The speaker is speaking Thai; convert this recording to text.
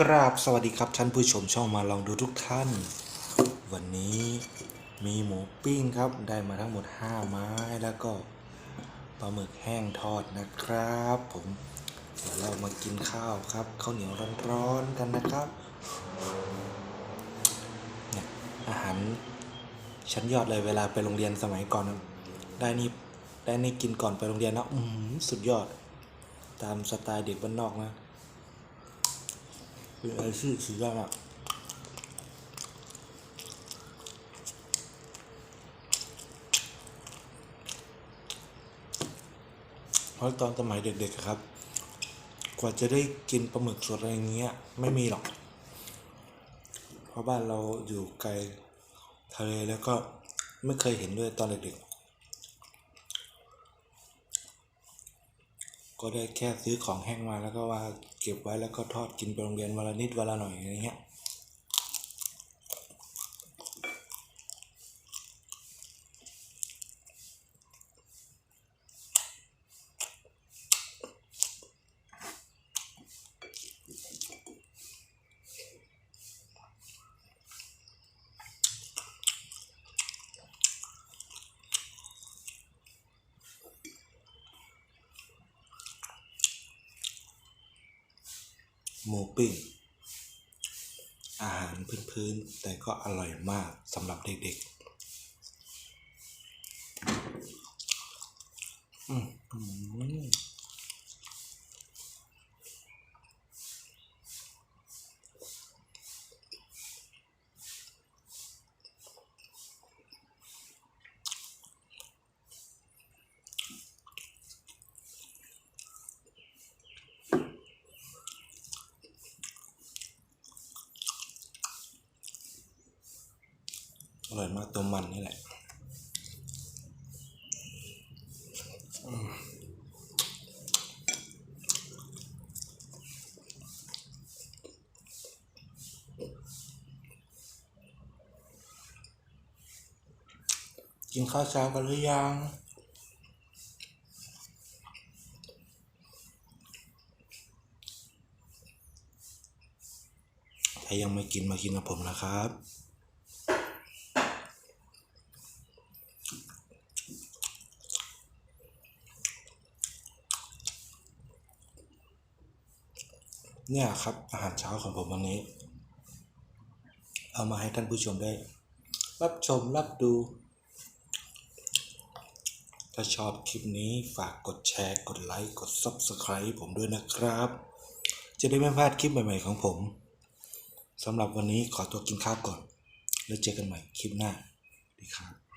กราบสวัสดีครับท่านผู้ชมช่องมาลองดูทุกท่าน วันนี้มีหมูปิ้งครับได้มาทั้งหมด 5 ไม้แล้วก็ปลาหมึกแห้งทอดนะครับ ผมเดี๋ยวเรามากินข้าวครับข้าวเหนียวร้อนๆกันนะครับเนี่ยอาหารชั้นยอดเลยเวลาไปโรงเรียนสมัยก่อนได้นี่ได้นี่กินก่อนไปโรงเรียนนะอืมสุดยอด ตามสไตล์เด็กบ้านนอกนะ เป็นอะไรที่สุดยอดอะเพราะตอนสมัยเด็กๆครับ กว่าจะได้กินปลาหมึกสดอะไรอย่างเงี้ย ไม่มีหรอก เพราะบ้านเราอยู่ไกลทะเลแล้วก็ไม่เคยเห็นด้วยตอนเด็กๆ ก็ได้แค่ซื้อของแห้งมาแล้วก็ว่าเก็บไว้แล้วก็ทอดกินไปโรงเรียนวันละนิดวันละหน่อยอะไรเงี้ย หมูปิ้งอาหารพื้นๆ แต่ก็อร่อยมากสำหรับเด็กๆ อืม อร่อยมากตัวมันนี่แหละกินข้าวเช้ากันหรือยังถ้ายังไม่กินมากินกับผมนะครับ เนี่ยครับอาหารเช้าของผมวันนี้ เอามาให้ท่านผู้ชมได้ รับชมรับดู ถ้าชอบคลิปนี้ฝากกดแชร์ กดไลค์กด Subscribe ผมด้วยนะครับ จะได้ไม่พลาดคลิปใหม่ ๆ ของผมสำหรับวันนี้ขอตัวกินข้าวก่อน แล้วเจอกันใหม่คลิปหน้าดีครับ